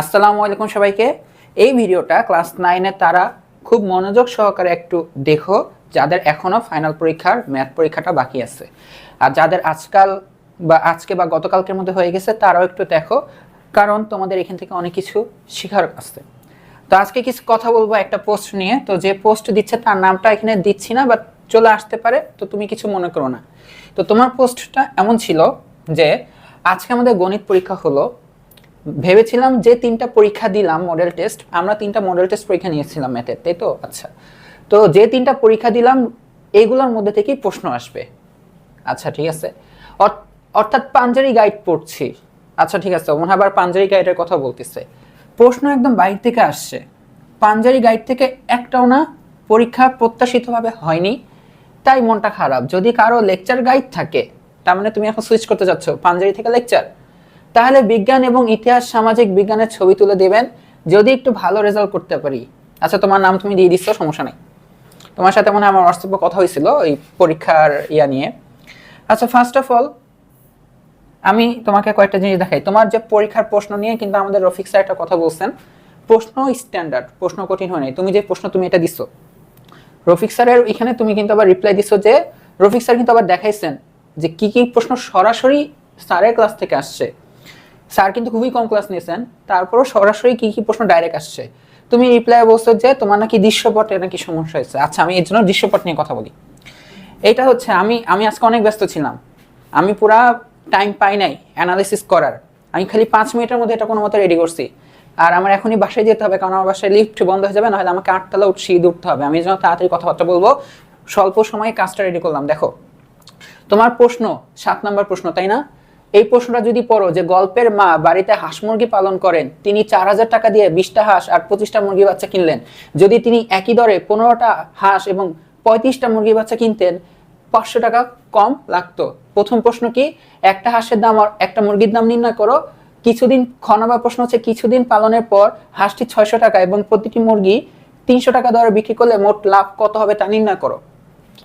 আসসালামু আলাইকুম সবাইকে। এই ভিডিওটা ক্লাস নাইনের তারা খুব মনোযোগ সহকারে একটু দেখো, যাদের এখনও ফাইনাল পরীক্ষার ম্যাথ পরীক্ষাটা বাকি আছে। আর যাদের আজকাল বা আজকে বা গতকালকের মধ্যে হয়ে গেছে, তারাও একটু দেখো, কারণ তোমাদের এখান থেকে অনেক কিছু শেখার আছে। তো আজকে কিছু কথা বলব একটা পোস্ট নিয়ে। তো যে পোস্ট দিচ্ছে তার নামটা এখানে দিচ্ছি না বা চলে আসতে পারে, তো তুমি কিছু মনে করো না। তো তোমার পোস্টটা এমন ছিল যে, আজকে আমাদের গণিত পরীক্ষা হলো ভেবেছিলাম যে তিনটা পরীক্ষা দিলাম মডেল টেস্ট আমরা তিনটা মডেল টেস্ট পরীক্ষা নিয়েছিলাম ম্যাথের তাই তো? আচ্ছা। তো যে তিনটা পরীক্ষা দিলাম এইগুলোর মধ্যে থেকেই প্রশ্ন আসবে। আচ্ছা ঠিক আছে। অর্থাৎ পাঞ্জারি গাইড পড়ছি। আচ্ছা ঠিক আছে, মনে আবার পাঞ্জারি গাইডের কথা বলতেছে। প্রশ্ন একদম বাইরে থেকে আসছে। পাঞ্জারি গাইড থেকে একটাও না, পরীক্ষা প্রত্যাশিতভাবে হয়নি। তাই মনটা খারাপ। যদি কারও লেকচার গাইড থাকে, তার মানে তুমি এখন সুইচ করতে যাচ্ছ, পাঞ্জারি থেকে লেকচার তাহলে বিজ্ঞান এবং ইতিহাস, সামাজিক বিজ্ঞানের ছবি তুলে দেবেন। যদি একটু ভালো রেজাল্ট করতে পারি। আচ্ছা তোমার নাম তুমি দিয়ে দিচ্ছ সমস্যা নেই। তোমার সাথে মনে হয় আমার হোয়াটসঅ্যাপে কথা হয়েছিল এই পরীক্ষার ইয়া নিয়ে। আচ্ছা ফার্স্ট অফ অল আমি তোমাকে কয়েকটা জিনিস দেখাই। তোমার যে পরীক্ষার প্রশ্ন নিয়ে কিন্তু আমাদের রফিক স্যার একটা কথা বলছেন। প্রশ্ন স্ট্যান্ডার্ড প্রশ্ন কঠিন হয় নাই। তুমি যে প্রশ্ন তুমি এটা দিছো। রফিক স্যারের এখানে তুমি কিন্তু আবার রিপ্লাই দিছো যে, রফিক স্যার কিন্তু আবার দেখাইছেন যে কি কি প্রশ্ন সরাসরি স্যারের ক্লাস থেকে আসছে। স্যার কিন্তু খুবই কম ক্লাস নিয়েছেন। তারপরও সরাসরি কি কি প্রশ্ন ডাইরেক্ট আসছে? তুমি রিপ্লাই বলছো যে তোমার নাকি দৃশ্যপটে নাকি সমস্যা হয়েছে। আচ্ছা আমি এর জন্য দৃশ্যপট নিয়ে কথা বলি। এটা হচ্ছে, আমি আমি আজকে অনেক ব্যস্ত ছিলাম। আমি পুরা টাইম পাই নাই অ্যানালিসিস করার। আমি খালি পাঁচ মিনিটের মধ্যে এটা কোনো মতো রেডি করছি। আর আমার এখনই বাসায় যেতে হবে, কারণ আমার বাসায় লিফট বন্ধ হয়ে যাবে, নাহলে আমাকে আটতলা উঠ সিঁড়ি উঠতে হবে। আমি জন্য তাড়াতাড়ি কথাবার্তা বলব। স্বল্প সময়ে কাজটা রেডি করলাম। দেখো, তোমার প্রশ্ন সাত নম্বর প্রশ্ন, তাই না? এই প্রশ্নটা যদি পড়ো যে গল্পের মা বাড়িতে হাঁস মুরগি পালন করেন, তিনি চার হাজার টাকা দিয়ে বিশটা হাঁস আর পঁচিশটা মুরগি বাচ্চা কিনলেন। যদি তিনি একই দরে পনেরোটা হাঁস এবং পঁয়ত্রিশটা মুরগি বাচ্চা কিনতেন, পাঁচশো টাকা কম লাগতো। প্রথম প্রশ্ন কি, একটা হাঁসের দাম আর একটা মুরগির দাম নির্ণয় করো। কিছুদিন খ প্রশ্ন হচ্ছে, কিছুদিন পালনের পর হাঁসটি ছয়শো টাকা এবং প্রতিটি মুরগি তিনশো টাকা দরে বিক্রি করলে মোট লাভ কত হবে তা নির্ণয় করো।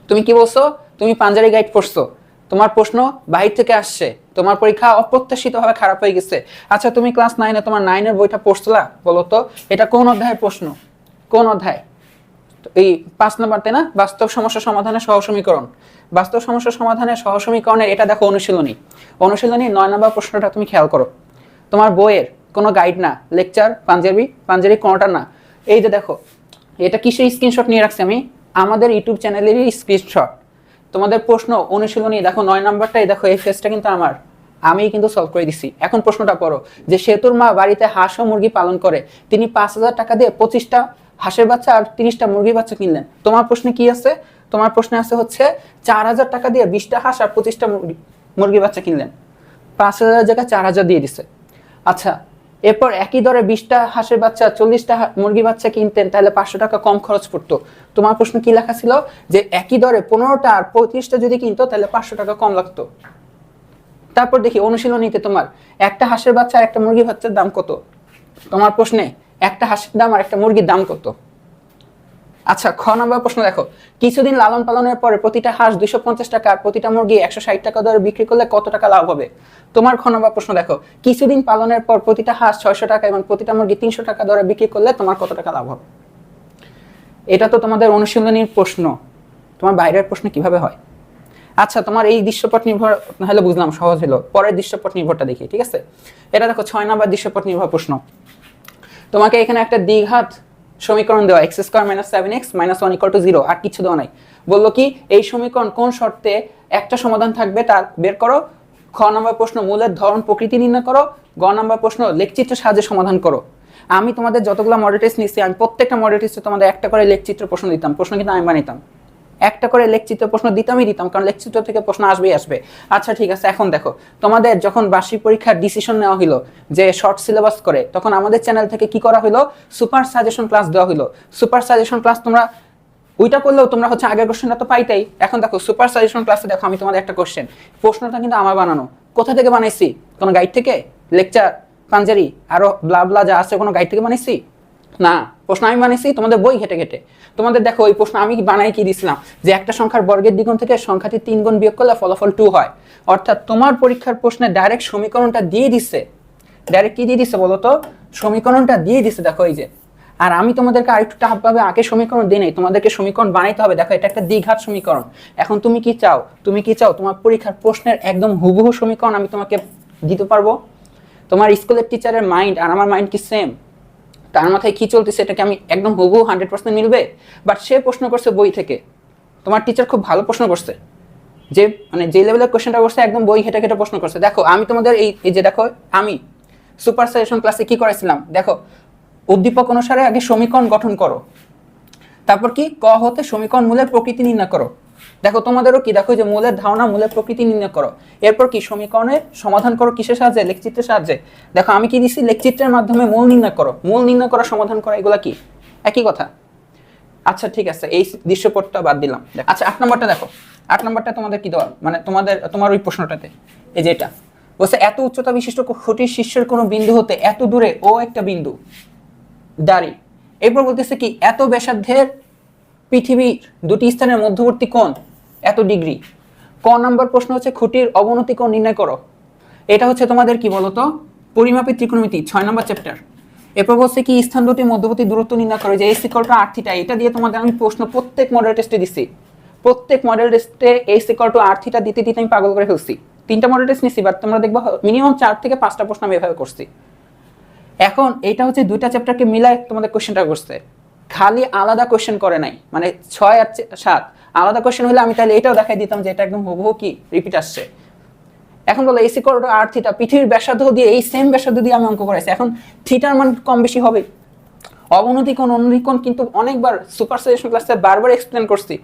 তুমি কি বলছো? তুমি পাঞ্জারি গাইড পড়ছো। তোমার প্রশ্ন বাহির থেকে আসছে। তোমার পরীক্ষা অপ্রত্যাশিতভাবে খারাপ হয়ে গেছে। আচ্ছা তুমি ক্লাস নাইনে তোমার নাইনের বইটা পড়ছিলা, বলো তো, এটা কোন অধ্যায়ের প্রশ্ন? কোন অধ্যায়? এই পাঁচ নাম্বারতে না, বাস্তব সমস্যা সমাধানের সহসমীকরণ বাস্তব সমস্যা সমাধানের সহসমীকরণের এটা দেখো অনুশীলনী। অনুশীলনী নয় নম্বর প্রশ্নটা তুমি খেয়াল করো। তোমার বইয়ের কোনো গাইড না লেকচার পাঞ্জাবি পাঞ্জাবি কোনোটা না। এই যে দেখো, এটা কিসের স্ক্রিনশট নিয়ে রাখছি আমি? আমাদের ইউটিউব চ্যানেলেরই স্ক্রিনশট তোমাদের প্রশ্ন অনুশীলনী, দেখো নয় নাম্বারটাই, দেখো এই ফেসটা কিন্তু আমার। আমি কিন্তু সলভ করে দিছি। এখন প্রশ্নটা পড়ো যে সেতুর মা বাড়িতে হাঁস ও মুরগি পালন করে, তিনি পাঁচ হাজার টাকা দিয়ে পঁচিশটা হাঁসের বাচ্চা আর তিরিশটা মুরগির বাচ্চা কিনলেন। তোমার প্রশ্নে কি আছে? তোমার প্রশ্নে আছে হচ্ছে, চার হাজার টাকা দিয়ে বিশটা হাঁস আর পঁচিশটা মুরগি মুরগির বাচ্চা কিনলেন। পাঁচ হাজার জায়গায় চার হাজার দিয়ে দিছে। আচ্ছা এরপর একই দরে বিশটা হাঁসের বাচ্চা, চল্লিশটা মুরগি বাচ্চা কিনতেন, তাহলে পাঁচশো টাকা কম খরচ পড়তো। তোমার প্রশ্ন কি লেখা ছিল? যে একই দরে পনেরোটা আর পঁয়ত্রিশটা যদি কিনতো, তাহলে পাঁচশো টাকা কম লাগতো। তারপর দেখি অনুশীলনীতে তোমার একটা হাঁসের বাচ্চা আর একটা মুরগি বাচ্চার দাম কত? তোমার প্রশ্নে একটা হাঁসের দাম আর একটা মুরগির দাম কত? আচ্ছা খ নম্বর প্রশ্ন দেখো। কিছুদিন লালন পালনের পরে প্রতিটা হাঁস দুইশো পঞ্চাশ টাকা, প্রতিটা মুরগি একশো ষাট টাকা দরে বিক্রি করলে কত টাকা লাভ হবে? তোমার খ নম্বর প্রশ্ন দেখো। কিছুদিন পালনের পর প্রতিটা হাঁস ছয়শো টাকা এবং প্রতিটা মুরগি তিনশো টাকা দরে বিক্রি করলে তোমার কত টাকা লাভ হবে? এটা তো তোমাদের অনুশীলনীর প্রশ্ন। তোমার বাইরের প্রশ্ন কীভাবে হয়? আচ্ছা তোমার এই দৃশ্যপট নির্ভর হলে বুঝলাম, সহজ হলো। পরের দৃশ্যপট নির্ভরটা দেখি, ঠিক আছে? এটা দেখো, ছয় নম্বর দৃশ্যপট নির্ভর প্রশ্ন। তোমাকে এখানে একটা দ্বিঘাত সমীকরণ দেওয়া X square minus seven X minus one equal to zero আর কিছু দেওয়া নাই। বলল কি, এই সমীকরণ কোন শর্তে একটা সমাধান থাকবে তার বের করো, খ নম্বর প্রশ্ন মূলের ধরন প্রকৃতি নির্ণয় করো, গ নম্বর প্রশ্ন লেখচিত্র সাহায্যে সমাধান করো। আমি তোমাদের যতগুলো মডেল টেস্ট নিচ্ছি আমি প্রত্যেকটা মডেল টেস্টে তোমাদের একটা করে লেখচিত্র প্রশ্ন দিতাম, প্রশ্ন কিন্তু আমি বানাইতাম। একটা করে লেখচিত্র প্রশ্ন দিতামই দিতাম, কারণ লেখচিত্র থেকে প্রশ্ন আসবেই আসবে। আচ্ছা ঠিক আছে, এখন দেখো, তোমাদের যখন বার্ষিক পরীক্ষার ডিসিশন নেওয়া হলো যে শর্ট সিলেবাস করে, তখন আমাদের চ্যানেল থেকে কি করা হলো সুপার সাজেশন ক্লাস দেওয়া হলো সুপার সাজেশন ক্লাস তোমরা, ওইটা করলেও তোমরা হচ্ছে আগের কোশ্চেনটা তো পাইতেই। এখন দেখো সুপার সাজেশন ক্লাসে দেখো, আমি তোমাদের একটা কোশ্চেন প্রশ্নটা কিন্তু আমার বানানো। কোথা থেকে বানাইছি? কোনো গাইড থেকে? লেকচার পাঞ্জারি আরও ব্লা ব্লা যা আছে, কোনো গাইড থেকে বানাইছি? না, প্রশ্ন আমি বানিয়েছি তোমাদের বই ঘেটে ঘেটে। তোমাদের দেখো, ওই প্রশ্ন আমি বানাই কি দিছিলাম? যে একটা সংখ্যার বর্গের দ্বিগুণ থেকে সংখ্যাটি তিন গুণ বিয়োগ করলে ফলাফল টু হয়। অর্থাৎ তোমার পরীক্ষার প্রশ্নে ডাইরেক্ট সমীকরণটা দিয়ে দিচ্ছে ডাইরেক্ট কি দিয়ে দিছে বলো তো? সমীকরণটা দিয়ে দিছে, দেখো এই যে। আর আমি তোমাদেরকে আরেকটু টাফভাবে আগে সমীকরণ দিই নাই, তোমাদেরকে সমীকরণ বানাইতে হবে। দেখো, এটা একটা দ্বিঘাত সমীকরণ। এখন তুমি কি চাও? তুমি কি চাও? তোমার পরীক্ষার প্রশ্নের একদম হুবহু সমীকরণ আমি তোমাকে দিতে পারব? তোমার স্কুলের টিচারের মাইন্ড আর আমার মাইন্ড কি সেম তার মাথায় কি চলতেছে এটাকে আমি একদম হুবহু হান্ড্রেড পার্সেন্ট মিলবে? বাট সে প্রশ্ন করছে বই থেকে। তোমার টিচার খুব ভালো প্রশ্ন করছে। যে মানে যে লেভেলের কোশ্চেনটা করছে, একদম বই হেঁটে ঘেটে প্রশ্ন করছে। দেখো, আমি তোমাদের এই এই যে দেখো, আমি সুপার সাজেশন ক্লাসে কি করেছিলাম দেখো, উদ্দীপক অনুসারে আগে সমীকরণ গঠন করো। তারপর কি? ক হতে সমীকরণ মূলের প্রকৃতি নির্ণয় করো। দেখো তোমাদেরও কি? দেখো যে মূলের ধারণা মূলের প্রকৃতি নির্ণয় করো। এরপর কি? সমীকরণের সমাধান করো কিসের সাহায্যে? লেখচিত্রের সাহায্যে। দেখো আমি কি দিচ্ছি লেখচিত্রের মাধ্যমে মূল নির্ণয় করো। মূল নির্ণয় করা সমাধান করা এগুলা কি? একই কথা। আচ্ছা ঠিক আছে এই দৃশ্যপটটা বাদ দিলাম। আচ্ছা আট নম্বরটা দেখো। আট নম্বরটা তোমাদের কি দেওয়া? মানে তোমাদের তোমার ওই প্রশ্নটাতে। এই যে এটা। বলছে এত উচ্চতা বিশিষ্ট খুঁটির শীর্ষের কোনো বিন্দু হতে এত দূরে ও একটা বিন্দু। দাঁড়ি। এরপর বলতেছে কি এত ব্যাসার্ধের পৃথিবীর দুটি স্থানের মধ্যবর্তী কোণ? এত ডিগ্রি। ক নম্বর প্রশ্ন হচ্ছে খুঁটির অবনতি কোণ নির্ণয় করো। এটা হচ্ছে তোমাদের কি বলতো? পরিমাপী ত্রিকোণমিতি, ছয় নম্বর চ্যাপ্টার। এরপর বলছে কি স্থান দুটি মধ্যবর্তী দূরত্ব নির্ণয় করে? যে এই সিকলটা আট এটা দিয়ে তোমাদের আমি প্রশ্ন প্রত্যেক মডেল টেস্টে দিচ্ছি প্রত্যেক মডেল টেস্টে এই সিকল টু আট দিতে দিতে আমি পাগল করে ফেলছি। তিনটা মডেল টেস্ট নিচ্ছি বাট তোমরা দেখব মিনিমাম চার থেকে পাঁচটা প্রশ্ন আমি এভাবে করছি। এখন এটা হচ্ছে দুইটা চ্যাপ্টারকে মিলাই তোমাদের কোশ্চেনটা করছে। খালি আলাদা কোশ্চেন করে নাই। মানে ছয় আর সাত। আলাদা কোশ্চেন হলে আমি তাহলে এটাও দেখাই দিতাম যে এটা একদম হুবহু কি রিপিট আসছে। এখন বলো এসি করো আর থিটা পৃথিবীর ব্যাসার্ধ দিয়ে এই সেম ব্যাসার্ধ দিয়ে আমি অঙ্ক করেছি এখন থিটার মান কম বেশি হবে। অবনতি কোণ অনতি কোণ কিন্তু অনেকবার সুপার সাজেশন ক্লাসে বারবার এক্সপ্লেন করছি।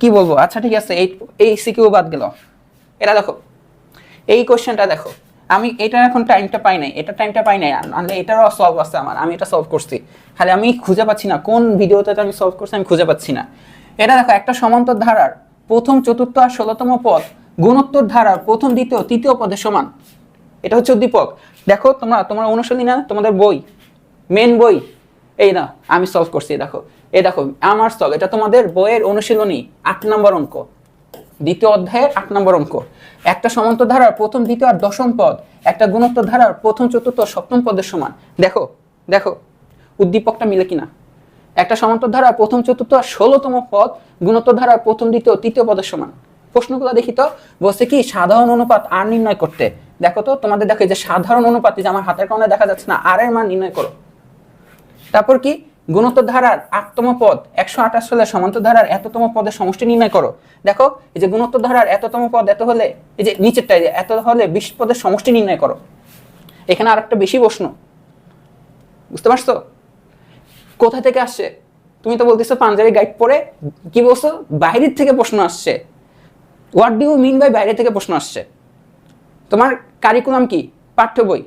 কি বলব? আচ্ছা ঠিক আছে, এই এই সিকিউ বাদ গেল। এটা দেখো। এই কোশ্চেনটা দেখো। আমি এটা এখন টাইমটা পাই নাই, এটা টাইমটা পাই নাই নাহলে এটারও সলভ আছে আমার, আমি এটা সলভ করছি। খালি আমি খুঁজে পাচ্ছি না, কোন ভিডিওতে আমি সলভ করছি আমি খুঁজে পাচ্ছি না। এটা দেখো, একটা সমান্তর ধারার প্রথম, চতুর্থ আর ষোলোতম পদ, গুণোত্তর ধারার প্রথম, দ্বিতীয়, তৃতীয় পদের সমান। এটা হচ্ছে উদ্দীপক। দেখো, তোমরা, তোমার অনুশীলনী না, তোমাদের বই মেন বই। এই না, আমি সলভ করছি দেখো। এই দেখো, আমার সলভ এটা তোমাদের বইয়ের অনুশীলনী, আট নম্বর অঙ্ক। দ্বিতীয় অধ্যায়ের আট নম্বর অঙ্ক। একটা সমান্তর ধারার প্রথম দ্বিতীয় আর দশম পদ, একটা গুণোত্তর ধারার প্রথম চতুর্থ সপ্তম পদের সমান। দেখো দেখো, উদ্দীপকটা মিলে কিনা? একটা সমান্তর ধারার প্রথম চতুর্থ আর ষোলোতম পদ গুণোত্তর ধারার প্রথম দ্বিতীয় তৃতীয় পদের সমান। প্রশ্নগুলো দেখি তো, বলছে কি, সাধারণ অনুপাত আর নির্ণয় করতে। দেখো তো, তোমাদের দেখো যে সাধারণ অনুপাত যে আমার হাতের কারণে দেখা যাচ্ছে না, আর এর মান নির্ণয় করো। তারপর কি? গুণোত্তর ধারার আটতম পদ, একশো আঠাশ হলে সমান্তর ধারার এততম পদের সমষ্টি নির্ণয় করো। দেখো, এই যে গুণোত্তর ধারার এততম পদ, এত হলে, এই যে নিচেরটা, এই যে এত হলে বিশ পদের সমষ্টি নির্ণয় করো। এখানে আরেকটা বেশি প্রশ্ন। বুঝতে পারছ? কোথা থেকে আসছে? তুমি তো বলতেছো পাঞ্জাবি গাইড পড়ে, কি বলছো? বাইরের থেকে প্রশ্ন আসছে। What do you mean by বাইরে থেকে প্রশ্ন আসছে? তোমার কারিকুলাম কি? পাঠ্য বই?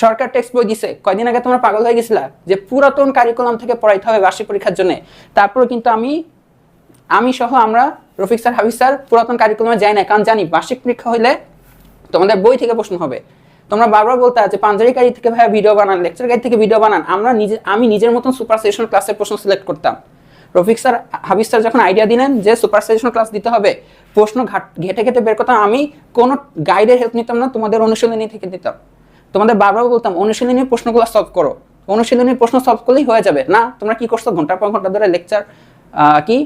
সরকার টেক্সট বই দিছে। কয়দিন আগে তোমরা পাগল হয়ে গেছিলা যে পুরাতন কারিকুলাম থেকে পড়াইতে হবে বার্ষিক পরীক্ষার জন্য। তারপরে কিন্তু আমি আমি সহ আমরা রফিক স্যার হাবিজ স্যার পুরাতন কারিকুলামে যাই না কারণ জানি বার্ষিক পরীক্ষা হইলে তোমাদের বই থেকে প্রশ্ন হবে। তোমরা বারবার বলতে যে পাঞ্জাবি গাড়ি থেকে ভাইয়া ভিডিও বানান লেকচার গাড়ি থেকে ভিডিও বানান। আমরা নিজে, আমি নিজের মতন সুপার সেশন ক্লাসের প্রশ্ন সিলেক্ট করতাম। রফিক স্যার হাবিজ স্যার যখন আইডিয়া দিলেন যে সুপার সেশন ক্লাস দিতে হবে, প্রশ্ন ঘাট, ঘেটে ঘেটে বের করতাম, আমি কোনো গাইডের হেল্প নিতাম না, তোমাদের অনুশীলনী থেকে দিতাম। তোমাদের বারবার বলতাম, অনুশীলনী প্রশ্নগুলো সলভ করো। অনুশীলনী প্রশ্ন সলভ করলেই হয়ে যাবে। না, তোমরা কি করছ? ঘণ্টার পর ঘণ্টা ধরে লেকচার কি?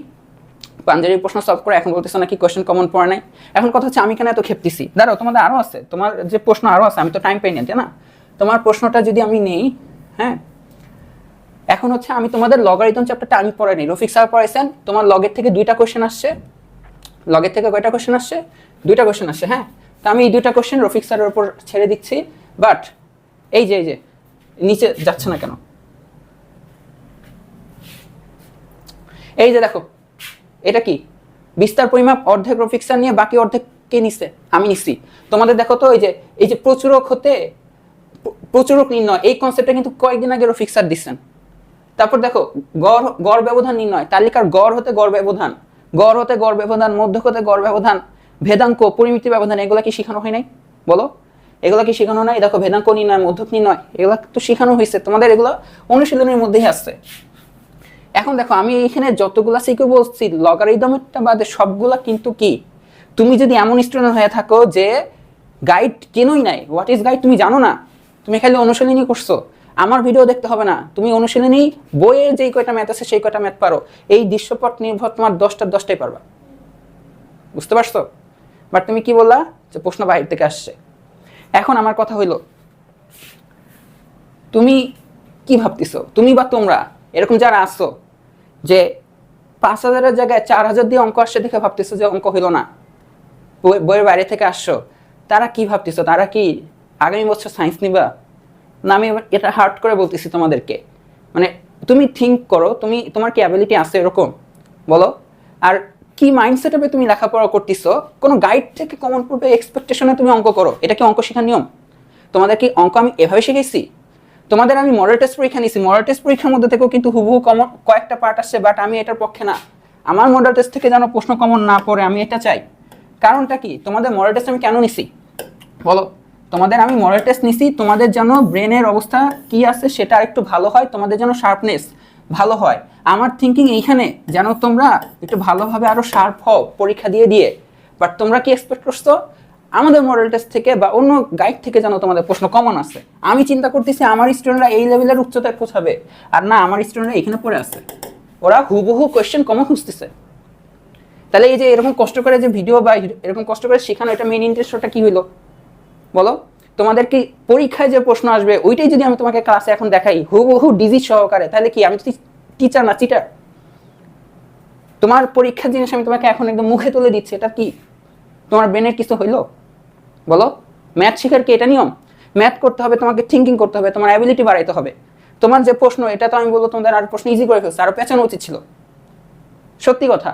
পাঞ্জাবি প্রশ্ন সলভ করে। এখন বলতেছো নাকি কোয়েশ্চেন কমন পড়ে নাই? এখন কথা হচ্ছে, আমি কেন এত খেপতেছি? দাঁড়াও, তোমাদের আরও আছে। তোমার যে প্রশ্ন আরও আছে, আমি তো টাইম পাই না না? তোমার প্রশ্নটা যদি আমি নেই হ্যাঁ? এখন হচ্ছে, আমি তোমাদের লগারিদম চ্যাপ্টারটা আমি পড়াই নি রফিক স্যার পড়াইছেন, তোমার লগের থেকে দুইটা কোয়েশ্চেন আসছে। লগের থেকে কয়টা কোয়েশ্চেন আসছে? দুইটা কোয়েশ্চেন আসছে হ্যাঁ? তো আমি এই দুইটা কোয়েশ্চেন রফিক স্যারের উপর ছেড়ে দিচ্ছি। বাট, এই যে এই যে, নিচে যাচ্ছে না কেন? এই যে দেখো, এটা কি? বিস্তার পরিমাপ, অর্ধেক রফিক স্যার নিয়ে বাকি অর্ধেক কে নিচ্ছে, আমি নিচ্ছি। তোমাদের দেখো তো, এই যে এই যে প্রচুরক হতে, প্রচুরক নির্ণয়, এই কনসেপ্টটা কিন্তু কয়েকদিন আগে রফিক স্যার দিচ্ছেন। তারপর দেখো, গড় গড় ব্যবধান নির্ণয়, তালিকার গড় হতে গড় ব্যবধান, গড় হতে গড় ব্যবধান, মধ্যক হতে গড় ব্যবধান, ভেদাঙ্ক, পরিমিতি ব্যবধান, এগুলা কি শেখানো হয় নাই? বলো। এগুলা কি শেখানো নাই? দেখো ভেদাঙ্ক নির্ণয় মধ্যক নির্ণয়, এগুলা তো শেখানো হয়েছে। তোমাদের এগুলো অনুশীলনের মধ্যেই আসছে এখন দেখো, আমি এখানে যতগুলা শিখে বলছি লগারিদমেরটা বাদে সবগুলা কিন্তু কি? তুমি যদি এমন স্টুডেন্ট হয়ে থাকো যে গাইড কেনই নাই। হোয়াট ইজ গাইড তুমি জানো না। তুমি খালি অনুশীলনী করছ। আমার ভিডিও দেখতে হবে না। তুমি অনুশীলনী বইয়ের যেই কয়টা ম্যাথ আছে, সেই কয়টা ম্যাথ পারো। এই দৃশ্যপট নির্ভর তোমার দশটার দশটাই পারবা। বুঝতে পারছ? বাট তুমি কি বললা? যে প্রশ্ন বাইরে থেকে আসছে। এখন আমার কথা হইল, তুমি কি ভাবতেছো? তুমি বা তোমরা? এরকম যারা আসছো যে পাঁচ হাজারের জায়গায় চার হাজার দিয়ে অঙ্ক আসছে দেখে ভাবতেছো যে অঙ্ক হইল না। বই- বইয়ের বাইরে থেকে আসছো। তারা কি ভাবতেছো? তারা কি আগামী বছর সায়েন্স নিবা? না, আমি এটা হার্ড করে বলতেছি তোমাদেরকে। মানে তুমি থিঙ্ক করো, তুমি তোমার কি অ্যাবিলিটি আছে এরকম? বলো। আর কি মাইন্ডসেট হবে তুমি লেখাপড়া করতেছো? কোনো গাইড থেকে কমন পড়বে এক্সপেকটেশনে তুমি অঙ্ক করো? এটা কি অঙ্ক শেখার নিয়ম? তোমাদের কি অঙ্ক আমি এভাবে শিখেছি? তোমাদের আমি মডেল টেস্ট পরীক্ষা নিয়েছি। মডেল টেস্ট পরীক্ষার মধ্যে থেকেও কিন্তু হুবহু কমন কয়েকটা পার্ট আসছে বাট আমি এটার পক্ষে না। আমার মডেল টেস্ট থেকে যেন প্রশ্ন কমন না পড়ে, আমি এটা চাই। কারণটা কি? তোমাদের মডেল টেস্ট আমি কেন নিছি? বলো। তোমাদের আমি মডেল টেস্ট নিছি, তোমাদের যেন ব্রেনের অবস্থা কি আছে সেটা একটু ভালো হয়, তোমাদের যেন শার্পনেস ভালো হয়। আমার থিঙ্কিং এইখানে। যেন তোমরা একটু ভালোভাবে আরও শার্প হও, পরীক্ষা দিয়ে দিয়ে। বাট তোমরা কি এক্সপেক্ট করছ? আমাদের মডেল টেস্ট থেকে বা অন্য গাইড থেকে যেন তোমাদের প্রশ্ন কমন আছে। আমি চিন্তা করতেছি, আমার স্টুডেন্টরা এই লেভেলের উচ্চতায় পৌঁছাবে। আর না, আমার স্টুডেন্টরা এখানে পড়ে আছে। ওরা হুবহু কোয়েশ্চেন কমন খুঁজতেছে। তাহলে এই যে এরকম কষ্ট করে যে ভিডিও বা এরকম কষ্ট করে শেখানো, এটা মেন ইন্টারেস্টটা কি হইল? বলো। তোমাদের কি পরীক্ষায় যে প্রশ্ন আসবে, ওইটাই যদি আমি তোমাকে ক্লাসে এখন দেখাই, হুবহু ডিজিট সহকারে, তাহলে কি আমি টিচার না চিটার তোমার পরীক্ষার জিনিস আমি তোমাকে এখন একদম মুখে তুলে দিচ্ছি, এটা কি? তোমার ব্রেনের কিছু হইল? বলো? ম্যাথ শেখার কি এটা নিয়ম? ম্যাথ করতে হবে, তোমাকে থিঙ্কিং করতে হবে, তোমার অ্যাবিলিটি বাড়াইতে হবে। তোমার যে প্রশ্ন, এটা তো আমি বলব তোমাদের আর প্রশ্ন ইজি করে ফেলছে, আরও পেছানো উচিত ছিল। সত্যি কথা।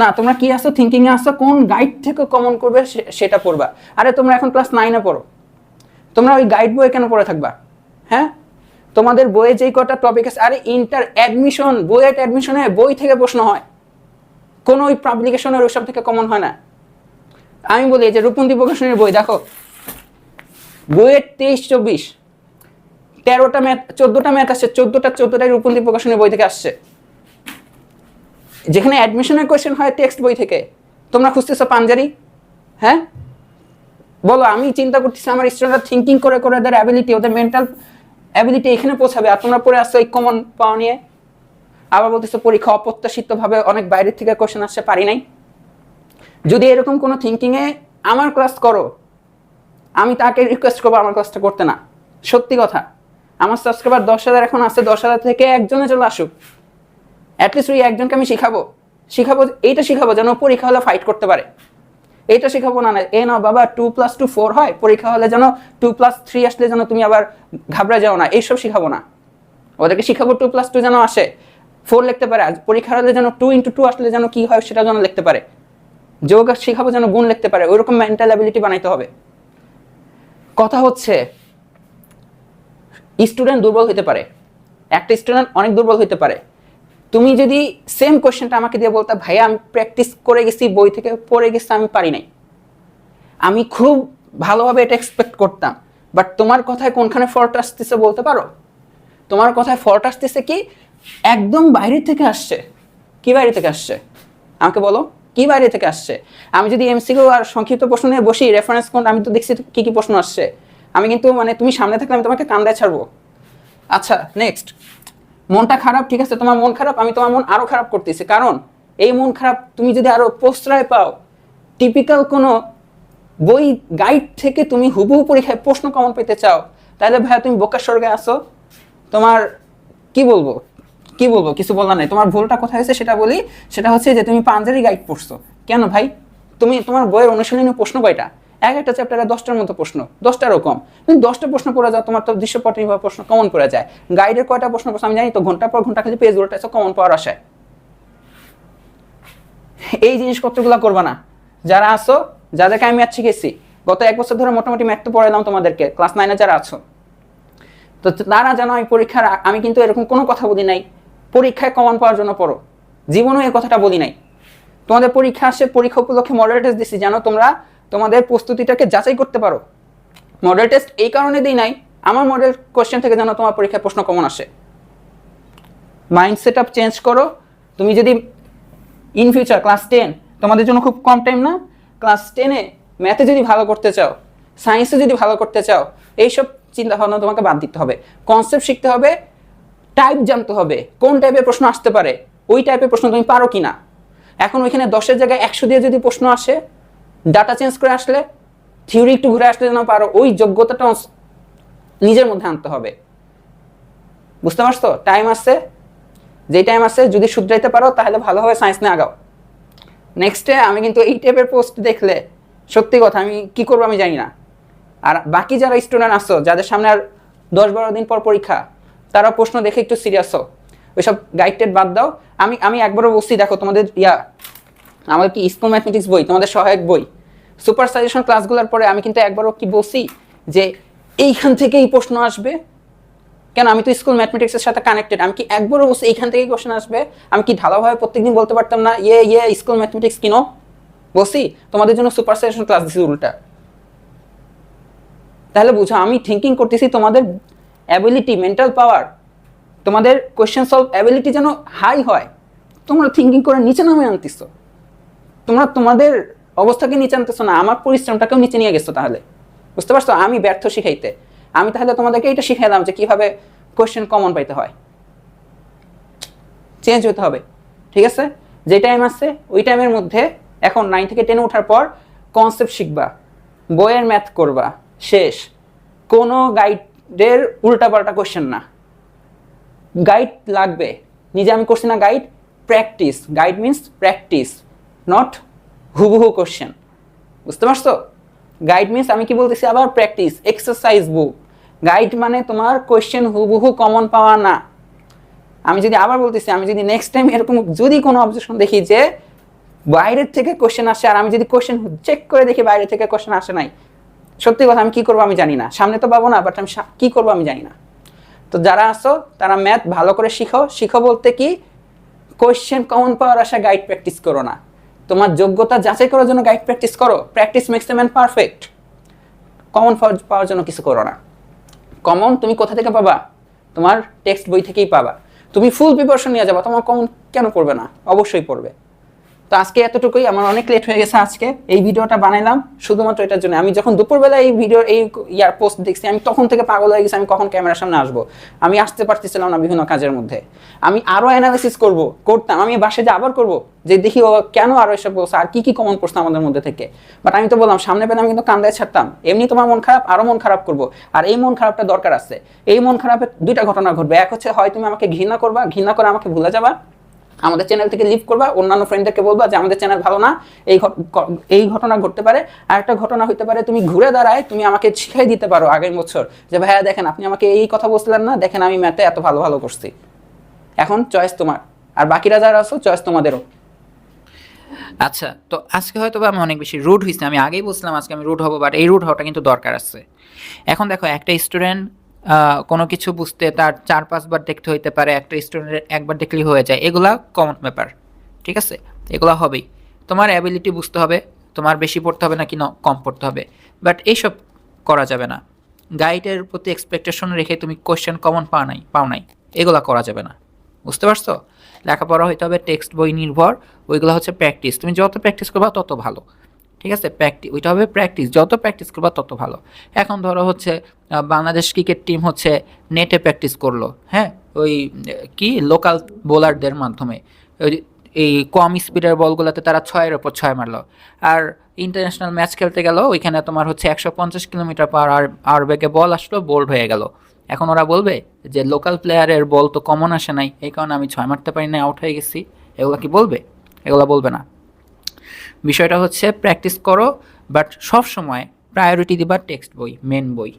না, তোমরা কি আসো থিঙ্কিং এ আসো কোন গাইড থেকে কমন করবে সেটা পড়বা। আরে, তোমরা এখন ক্লাস নাইনে পড়ো। তোমরা ওই গাইড বই কেন পড়ে থাকবা? হ্যাঁ? তোমাদের বইয়ে যেই কটা টপিক আছে, আরে ইন্টার অ্যাডমিশন বইয়ের অ্যাডমিশনে বই থেকে প্রশ্ন হয়। কোনো ওই পাবলিকেশনের ওইসব থেকে কমন হয় না। আমি বলি যে রূপন্তি প্রকাশনের বই, দেখো। বইয়ের তেইশ, চব্বিশ। তেরোটা ম্যাথ, চোদ্দোটা ম্যাথ আসছে, চোদ্দোটা, চোদ্দোটাই রূপন্তি প্রকাশনের বই থেকে আসছে। যেখানে অ্যাডমিশনের কোয়েশ্চেন হয় টেক্সট বই থেকে। তোমরা খুঁজতেছো পাঞ্জারি হ্যাঁ? বলো, আমি চিন্তা করতেছি আমার স্টুডেন্টরা থিঙ্কিং করে করে ওদের অ্যাবিলিটি ওদের মেন্টাল অ্যাবিলিটি এখানে পৌঁছাবে আর তোমরা পড়ে আসছো এই কমন পাওয়া নিয়ে। আবার বলতেছো পরীক্ষা অপ্রত্যাশিতভাবে অনেক বাইরের থেকে কোয়েশ্চেন আসতে পারি নাই। যদি এরকম কোনো থিঙ্কিংয়ে আমার ক্লাস করো, আমি তাকে রিকোয়েস্ট করব আমার ক্লাসটা করতে না। সত্যি কথা। আমার সাবস্ক্রাইবার দশ হাজার এখন আছে, দশ হাজার থেকে একজনে চলে আসুক। অ্যাটলিস্ট ওই একজনকে আমি শিখাবো। শিখাবো, এইটা শিখাবো যেন পরীক্ষা হলে ফাইট করতে পারে। এইটা শিখাবো না না, এ না বাবা টু প্লাস টু ফোর হয়। পরীক্ষা হলে যেন টু প্লাস থ্রি আসলে যেন তুমি আবার ঘাবড়া যাও না। এইসব শিখাবো না। ওদেরকে শিখাবো টু প্লাস টু যেন আসে। ফোর লিখতে পারে। আর পরীক্ষা হলে যেন টু ইন্টু টু আসলে যেন কি হয় সেটা যেন লিখতে পারে। যোগ শিখাবো যেন গুণ লিখতে পারে। ওইরকম মেন্টাল অ্যাবিলিটি বানাইতে হবে। কথা হচ্ছে স্টুডেন্ট দুর্বল হতে পারে। একটা স্টুডেন্ট অনেক দুর্বল হতে পারে। তুমি যদি সেম কোয়েশ্চেনটা আমাকে দিয়ে বলতে, ভাইয়া, আমি প্র্যাকটিস করে গেছি, বই থেকে পড়ে গেছি, আমি পারি নাই। আমি খুব ভালোভাবে এটা এক্সপেক্ট করতাম। বাট তোমার কথায় কোনখানে ফল্ট আসতেছে বলতে পারো? তোমার কথায় ফল্ট আসতেছে কি? একদম বাইরে থেকে আসছে। কি বাইরে থেকে আসছে? আমাকে বলো, কি বাইরে থেকে আসছে? আমি যদি এমসিকিউ আর সংক্ষিপ্ত প্রশ্ন নিয়ে বসি রেফারেন্স কোন আমি তো দেখছি কি কি প্রশ্ন আসছে। আমি কিন্তু মানে তুমি সামনে থাকলে আমি তোমাকে কান্দায় ছাড়বো। আচ্ছা নেক্সট মনটা খারাপ, ঠিক আছে, তোমার মন খারাপ, আমি তোমার মন আরও খারাপ করতেছি। কারণ এই মন খারাপ তুমি যদি আরও প্রশ্রয় পাও টিপিক্যাল কোনো বই গাইড থেকে তুমি হুবহু পরীক্ষায় প্রশ্ন কমন পেতে চাও, তাহলে ভাইয়া তুমি বোকার স্বর্গে আসো। তোমার, কি বলব? কি বলব? কিছু বলার নাই। তোমার ভুলটা কোথায় হয়েছে সেটা বলি। সেটা হচ্ছে যে তুমি পাঞ্জারি গাইড পড়ছো। কেন ভাই? তুমি, তোমার বইয়ের অনুশীলনী প্রশ্ন কয়টা? এক একটা চ্যাপ্টারে দশটার মতো প্রশ্ন, দশটারও কম। তুমি দশটা প্রশ্ন পড়ে যাও তোমার তো দৃশ্যপট নির্ভর প্রশ্ন কমন পড়ে যায়। গাইডের কয়টা প্রশ্ন করছ আমি জানি তো, ঘণ্টা পর ঘণ্টা খালি পেজ উল্টাইছো কমন পাওয়ার আশায়। এই জিনিসপত্রগুলো করবা না। যারা আছো, যাদেরকে আমি ম্যাথ শিখেছি গত এক বছর ধরে মোটামুটি ম্যাথ তো পড়ালাম তোমাদেরকে ক্লাস নাইনে যারা আছো। তো তারা জানো আমি পরীক্ষার আমি কিন্তু এরকম কোনো কথা বলি নাই। পরীক্ষায় কমন পাওয়ার জন্য পড়ো। জীবনেও এই কথাটা বলি নাই। তোমাদের পরীক্ষা আসে, পরীক্ষা উপলক্ষে মডেল টেস্ট দিচ্ছি জানো তোমরা তোমাদের প্রস্তুতিটাকে যাচাই করতে পারো। মডেল টেস্ট এই কারণে দিই নাই, আমার মডেল কোয়েশ্চেন থেকে যেন তোমার পরীক্ষায় প্রশ্ন কমন আসে। মাইন্ড সেট আপ চেঞ্জ করো, তুমি যদি ইন ফিউচার ক্লাস টেন তোমাদের জন্য খুব কম টাইম না ক্লাস টেনে ম্যাথে যদি ভালো করতে চাও সায়েন্সে যদি ভালো করতে চাও, এইসব চিন্তা ভাবনা তোমাকে বাদ দিতে হবে। কনসেপ্ট শিখতে হবে টাইপ জানতে হবে, কোন টাইপের প্রশ্ন আসতে পারে, ওই টাইপের প্রশ্ন তুমি পারো কি না এখন ওইখানে দশের জায়গায় একশো দিয়ে যদি প্রশ্ন আসে ডাটা চেঞ্জ করে আসলে থিওরি একটু ঘুরে আসলে না পারো, ওই যোগ্যতাটা নিজের মধ্যে আনতে হবে। বুঝতে পারছ? টাইম আছে যে টাইম আছে যদি শুধরাইতে পারো, তাহলে ভালোভাবে সায়েন্স নিয়ে আগাও। নেক্সটে আমি কিন্তু এই টাইপের পোস্ট দেখলে, সত্যি কথা, আমি কি করব আমি জানি না। আর বাকি যারা স্টুডেন্ট আসো যাদের সামনে আর দশ বারো দিন পর পরীক্ষা তারা প্রশ্ন দেখে একটু সিরিয়াস ওইসব গাইডটেড বাদ দাও। আমি আমি একবারও বলছি, দেখো তোমাদের ইয়া আমাদের কি স্কুল ম্যাথমেটিক্স বই, তোমাদের সহায়ক বই? সুপার সাজেশন ক্লাসগুলোর পরে আমি কিন্তু একবারও কি বলছি যে এইখান থেকেই প্রশ্ন আসবে। কেন? আমি তো স্কুল ম্যাথমেটিক্সের সাথে কানেক্টেড আমি কি একবারও বলছি এইখান থেকেই কোশ্চেন আসবে? আমি কি ঢালাভাবে প্রত্যেকদিন বলতে পারতাম না ইয়ে ইয়ে স্কুল ম্যাথমেটিক্স কিনো? বলছি, তোমাদের জন্য সুপার সাজেশন ক্লাস দিছি উল্টা। তাহলে বুঝো, আমি থিঙ্কিং করতেছি তোমাদের অ্যাবিলিটি মেন্টাল পাওয়ার তোমাদের কোয়েশ্চেন সলভ অ্যাবিলিটি যেন হাই হয়। তোমরা থিঙ্কিং করে নিচে নামে আনতেছো। তোমরা তোমাদের অবস্থাকে নিচে আনতেছো না, আমার পরিশ্রমটাকেও নিচে নিয়ে গেছো তাহলে। বুঝতে পারছ? আমি ব্যর্থ শিখাইতে। আমি তাহলে তোমাদেরকে এটা শিখাইলাম যে কীভাবে কোয়েশ্চেন কমন পাইতে হয়। চেঞ্জ হতে হবে, ঠিক আছে? যে টাইম আছে, ওই টাইমের মধ্যে এখন নাইন থেকে টেনে ওঠার পর কনসেপ্ট শিখবা, বইয়ের ম্যাথ করবা, শেষ। কোনো গাইডের উল্টাপাল্টা কোয়েশ্চেন না। গাইড লাগবে। নিজে আমি করছি না guide practice guide means practice not হুবহু কোশ্চেন বুঝতে পারছ? গাইড মিনস আমি কি বলতেছি? আবার প্র্যাকটিস এক্সারসাইজ বুক গাইড মানে তোমার কোয়েশ্চেন হুবহু কমন পাওয়া না। আমি যদি আবার বলতেছি, আমি যদি নেক্সট টাইম এরকম যদি কোনো অবজেকশন দেখি যে বাইরের থেকে কোশ্চেন আসে, আর আমি যদি কোশ্চেন চেক করে দেখি বাইরে থেকে কোশ্চেন আসে নাই, সত্যি কথা আমি কি করব আমি জানি না। সামনে তো পাবো না বাট আমি কি করব আমি জানি না। তো যারা আসো তারা ম্যাথ ভালো করে শিখো। শিখো বলতে কি কোয়েশ্চেন কমন পাওয়ার আশা গাইড প্র্যাকটিস করো না। তোমার যোগ্যতা যাচাই করার জন্য গাইড প্র্যাকটিস করো। Practice makes a man perfect common power জন্য কিছু করো না। কমন তুমি কোথা থেকে পাবা? তোমার টেক্সট বই থেকেই পাবা। তুমি ফুল প্রিপারেশন নিয়ে যাবা। তোমার কমন কেন পড়বে না? অবশ্যই পড়বে। তো আজকে এতটুকুই। আমার অনেক লেট হয়ে গেছে আজকে। এই ভিডিওটা বানাইলাম। শুধুমাত্র এটার জন্য। আমি যখন দুপুরবেলা এই ভিডিও এই ইয়ার পোস্ট দেখছি, আমি তখন থেকে পাগল হয়ে গেছি। আমি কখন ক্যামেরার সামনে আসব? আমি আসতে পারতেছিলাম না বিভিন্ন কাজের মধ্যে। আমি আরও অ্যানালিসিস করব, করতাম। আমি বাসে যে আবার করব যে দেখি ও কেন আরও এসব বলছে? আর কি কি কমন পড়ছে আমাদের মধ্যে থেকে? বাট আমি তো বললাম, সামনে পেলে আমি কিন্তু কান্দায় ছাড়তাম। এমনি তোমার মন খারাপ, আরও মন খারাপ করব। আর এই মন খারাপটা দরকার আছে। এই মন খারাপের দুইটা ঘটনা ঘটবে। এক হচ্ছে, হয় তুমি আমাকে ঘৃণা করবা, ঘৃণা করে আমাকে ভুলে যাবা। আমাদের চ্যানেল থেকে লিভ করবা। অন্যান্য ফ্রেন্ডদেরকে বলবা যে, আমাদের চ্যানেল ভালো না। এই এই ঘটনা ঘটতে পারে। আর একটা ঘটনা হতে পারে, তুমি ঘুরে দাঁড়ায় তুমি আমাকে শিখাই দিতে পারো আগের বছর। যে, ভাইয়া দেখেন, আপনি আমাকে এই কথা বলছিলেন না। দেখেন, আমি ম্যাথে এত ভালো ভালো করছি। এখন চয়েস তোমার। আর বাকিরা যারা আছো চয়েস তোমাদেরও। আচ্ছা তো আজকে হয়তো বা আমি অনেক বেশি রুড হয়েছি আমি আগেই বলছিলাম আজকে আমি রুড হব বাট এই রুড হওয়াটা কিন্তু দরকার আছে। এখন দেখো, একটা স্টুডেন্ট কোনো কিছু বুঝতে তার চার পাঁচবার দেখতে হইতে পারে, একটা স্টুডেন্টের একবার দেখলেই হয়ে যায়। এগুলা কমন ব্যাপার, ঠিক আছে? এগুলা হবেই। তোমার অ্যাবিলিটি বুঝতে হবে, তোমার বেশি পড়তে হবে নাকি কম পড়তে হবে। বাট এইসব করা যাবে না। গাইডের প্রতি এক্সপেকটেশন রেখে তুমি কোয়েশ্চেন কমন পাও নাই পাও নাই। এগুলা করা যাবে না। বুঝতে পারছ? লেখাপড়া হইতে হবে, টেক্সট বই নির্ভর, ওইগুলো হচ্ছে প্র্যাকটিস। তুমি যত প্র্যাকটিস করবা তত ভালো, ঠিক আছে? প্র্যাকটিস ওইটা হবে প্র্যাকটিস, যত প্র্যাকটিস করবা তত ভালো। এখন ধরো হচ্ছে বাংলাদেশ ক্রিকেট টিম হচ্ছে নেটে প্র্যাকটিস করল হ্যাঁ? ওই, কি? লোকাল বোলারদের মাধ্যমে। এই কম স্পিডের বলগুলোতে তারা ছয়ের ওপর ছয় মারলো। আর ইন্টারন্যাশনাল ম্যাচ খেলতে গেল, ওইখানে তোমার হচ্ছে একশো পঞ্চাশ কিলোমিটার পার আর বেগে বল আসলো, বোল্ড হয়ে গেল। এখন ওরা বলবে যে লোকাল প্লেয়ারের বল তো কমন আসে নাই, এই কারণে আমি ছয় মারতে পারি না আউট হয়ে গেছি। এগুলো কি বলবে? এগুলো বলবে না। বিষয়টা হচ্ছে প্র্যাকটিস করো বাট সব সময় প্রায়োরিটি দিবা টেক্সট বই মেন বই।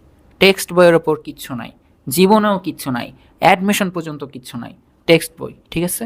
টেক্সট বইয়ের ওপর কিচ্ছু নাই, জীবনেও কিচ্ছু নাই অ্যাডমিশন পর্যন্ত কিচ্ছু নাই টেক্সট বই, ঠিক আছে?